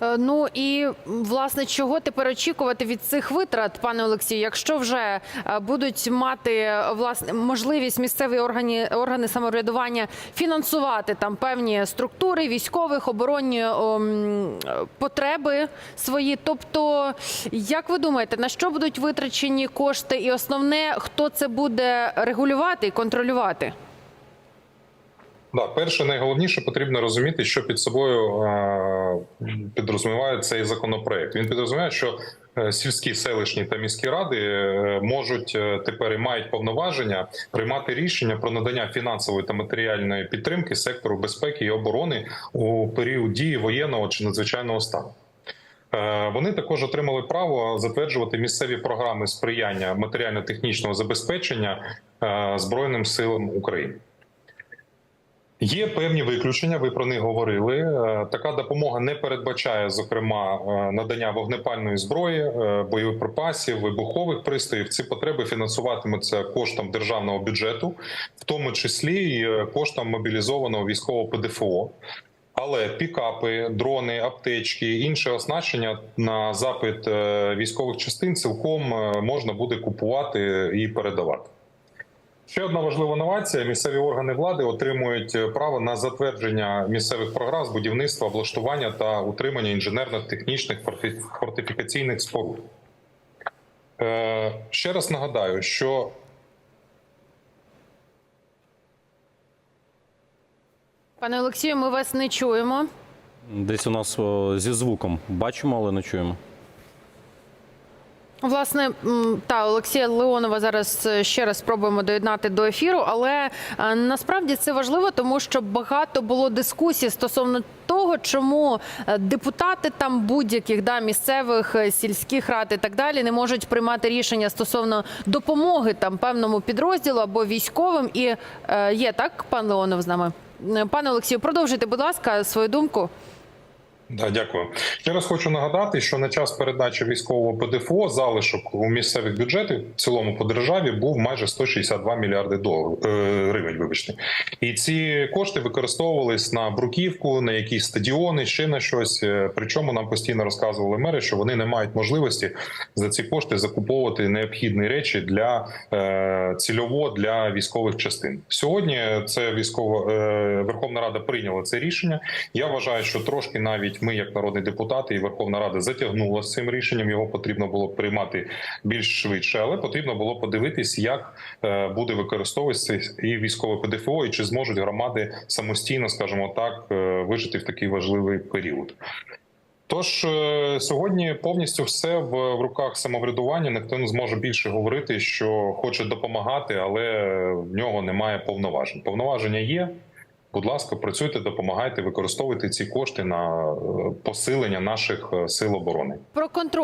Е, Ну і власне чого тепер очікувати від цих витрат, пане Олексію, якщо вже е, будуть мати е, власне можливість місцеві органи органи самоврядування фінансувати там певні структури військових оборонні о, е, потреби свої. Тобто, як ви думаєте, на що будуть витрачені кошти, і основне, хто це буде регулювати і контролювати? Да, перше, найголовніше потрібно розуміти, що під собою підрозуміває цей законопроект. Він підрозуміває, що е, сільські селищні та міські ради е, можуть е, тепер і мають повноваження приймати рішення про надання фінансової та матеріальної підтримки сектору безпеки і оборони у період дії воєнного чи надзвичайного стану. Вони також отримали право затверджувати місцеві програми сприяння матеріально-технічного забезпечення Збройним силам України. Є певні виключення. Ви про них говорили. Е, Така допомога не передбачає, зокрема, е, надання вогнепальної зброї, е, бойових припасів, вибухових пристроїв. Ці потреби фінансуватимуться коштом державного бюджету, в тому числі і коштом мобілізованого військового ПДФО. Але пікапи, дрони, аптечки, інше оснащення на запит військових частин цілком можна буде купувати і передавати. Ще одна важлива новація: місцеві органи влади отримують е, право на затвердження місцевих програм з будівництва, облаштування та утримання інженерно-технічних фортифікаційних споруд. Е, Ще раз нагадаю, що Пане Олексію, ми вас не чуємо. Десь у нас о, зі звуком бачимо, але не чуємо. Власне, та Олексія Леонова зараз е, ще раз спробуємо доєднати до ефіру, але е, насправді це важливо, тому що багато було дискусій стосовно того, чому е, депутати там будь-яких да місцевих сільських рад і так далі не можуть приймати рішення стосовно допомоги там певному підрозділу або військовим. І є так, пан Леонов з нами. Пане Олексію, продовжуйте, будь ласка, свою думку. Да, дякую. Ще раз хочу нагадати, що на час передачі військового ПДФО залишок у місцевих бюджетів в цілому по державі був майже 162 мільярди доларів е, гривень. Вибачте, і ці кошти використовувались на бруківку, на якісь стадіони, ще на щось. Е, Причому нам постійно розказували мери, що вони не мають можливості за ці кошти закуповувати необхідні речі для е, цільово для військових частин. Сьогодні це військова е, Верховна Рада прийняла це рішення. Я вважаю, що трошки навіть ми, як народні депутати, і Верховна Рада затягнула з цим рішенням. Його потрібно було приймати більш швидше, але потрібно було подивитись, як е, буде використовуватися і військове ПДФО, і чи зможуть громади самостійно, скажімо так, е, вижити в такий важливий період. Тож е, сьогодні повністю все в, руках самоврядування. Ніхто не зможе більше говорити, що хоче допомагати, але в нього немає повноважень. Повноваження є. Будь ласка, працюйте, допомагайте, використовуйте ці кошти на е, посилення наших е, сил оборони. Про контроль.